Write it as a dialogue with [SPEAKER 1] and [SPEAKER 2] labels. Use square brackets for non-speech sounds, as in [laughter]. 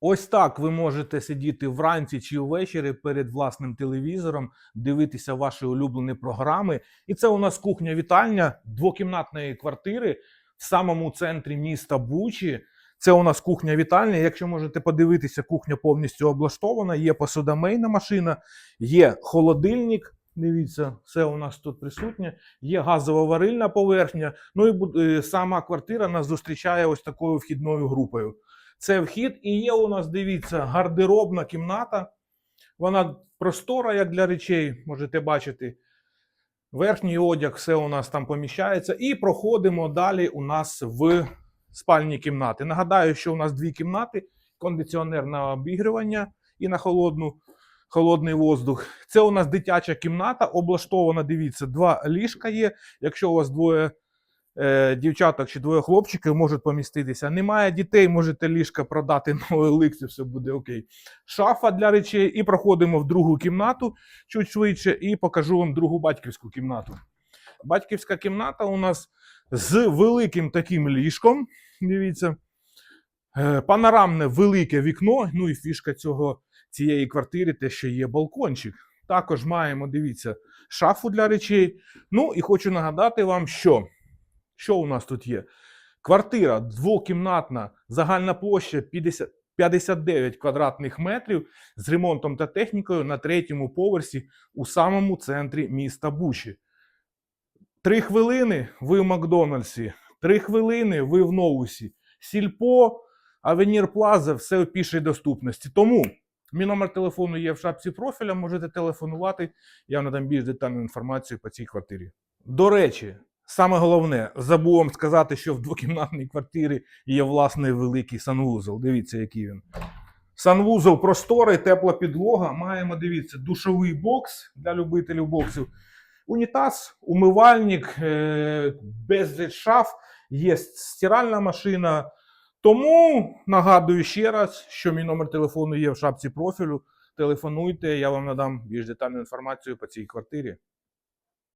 [SPEAKER 1] Ось так ви можете сидіти вранці чи ввечері перед власним телевізором, дивитися ваші улюблені програми. І це у нас кухня-вітальня двокімнатної квартири в самому центрі міста Бучі. Це у нас кухня-вітальня. Якщо можете подивитися, кухня повністю облаштована. Є посудомийна машина, є холодильник. Дивіться, все у нас тут присутнє. Є газова варильна поверхня. Ну і е, сама квартира нас зустрічає ось такою вхідною групою. Це вхід, і є у нас, дивіться, гардеробна кімната. Вона простора, як для речей, можете бачити. Верхній одяг, все у нас там поміщається. І проходимо далі у нас в спальні кімнати. Нагадаю, що у нас дві кімнати: кондиціонер на обігрівання і на холодну, холодний воздух. Це у нас дитяча кімната, облаштована. Дивіться, два ліжка є. Якщо у вас двоє дівчаток чи двоє хлопчиків можуть поміститися. Немає дітей, можете ліжка продати [laughs] на OLX, і все буде окей. Шафа для речей. І проходимо в другу кімнату чуть швидше, і покажу вам другу батьківську кімнату. Батьківська кімната у нас з великим таким ліжком. Дивіться. Е, Панорамне велике вікно. Ну і фішка цього, цієї квартири, те, що є балкончик. Також маємо, дивіться, шафу для речей. Ну і хочу нагадати вам, що що у нас тут є? Квартира двокімнатна, загальна площа 50, 59 квадратних метрів з ремонтом та технікою на третьому поверсі у самому центрі міста Бучі. Три хвилини ви в Макдональдсі, три хвилини ви в Новусі. Сільпо, Авенір Плаза, все в пішій доступності. Тому мій номер телефону є в шапці профіля, можете телефонувати. Я надам більш детальну інформацію по цій квартирі. До речі, саме головне, забув вам сказати, що в двокімнатній квартирі є власний великий санвузол. Дивіться, який він. Санвузол просторий, тепла підлога. Маємо, дивіться, душовий бокс для любителів боксів. Унітаз, умивальник, е- безліч шаф, є стиральна машина. Тому нагадую ще раз, що мій номер телефону є в шапці профілю. Телефонуйте, я вам надам більш детальну інформацію по цій квартирі.